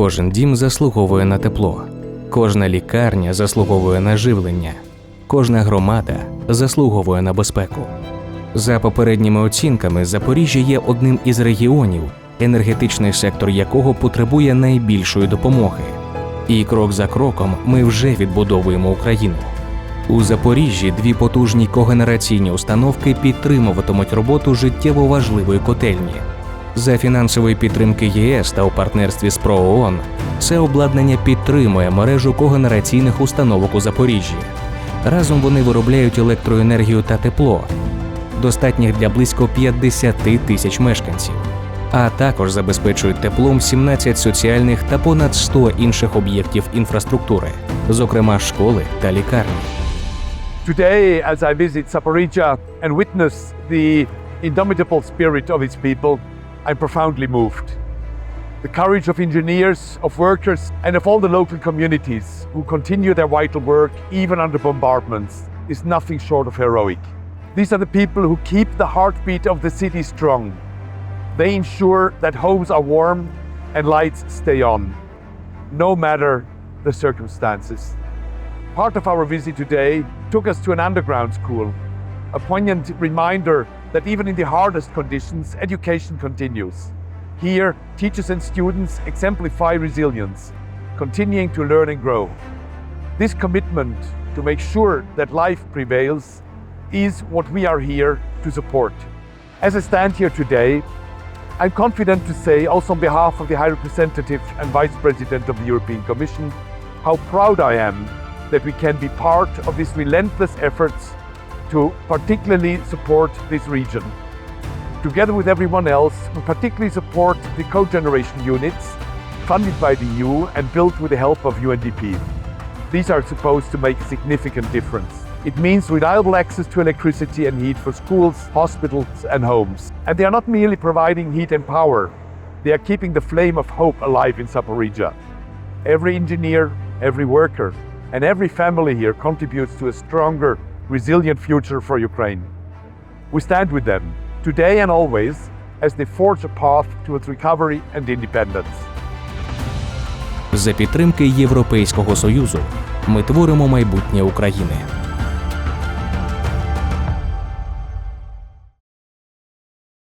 Кожен дім заслуговує на тепло, кожна лікарня заслуговує на живлення, кожна громада заслуговує на безпеку. За попередніми оцінками, Запоріжжя є одним із регіонів, енергетичний сектор якого потребує найбільшої допомоги. І крок за кроком ми вже відбудовуємо Україну. У Запоріжжі дві потужні когенераційні установки підтримуватимуть роботу життєво важливої котельні. За фінансової підтримки ЄС та у партнерстві з ПРООН це обладнання підтримує мережу когенераційних установок у Запоріжжі. Разом вони виробляють електроенергію та тепло, достатніх для близько 50 тисяч мешканців, а також забезпечують теплом 17 соціальних та понад 100 інших об'єктів інфраструктури, зокрема школи та лікарні. Today, as I visit Zaporizhia and witness the indomitable spirit of its people, I'm profoundly moved. The courage of engineers, of workers, and of all the local communities who continue their vital work even under bombardments is nothing short of heroic. These are the people who keep the heartbeat of the city strong. They ensure that homes are warm and lights stay on, no matter the circumstances. Part of our visit today took us to an underground school, a poignant reminder that even in the hardest conditions, education continues. Here, teachers and students exemplify resilience, continuing to learn and grow. This commitment to make sure that life prevails is what we are here to support. As I stand here today, I'm confident to say, also on behalf of the High Representative and Vice President of the European Commission, how proud I am that we can be part of these relentless efforts to particularly support this region. Together with everyone else, we particularly support the cogeneration units funded by the EU and built with the help of UNDP. These are supposed to make a significant difference. It means reliable access to electricity and heat for schools, hospitals, and homes. And they are not merely providing heat and power, they are keeping the flame of hope alive in Zaporizhia. Every engineer, every worker, and every family here contributes to a stronger, resilient future for Ukraine. We stand with them, today and always, as they forge a path towards recovery and independence. За підтримки Європейського Союзу ми творимо майбутнє України.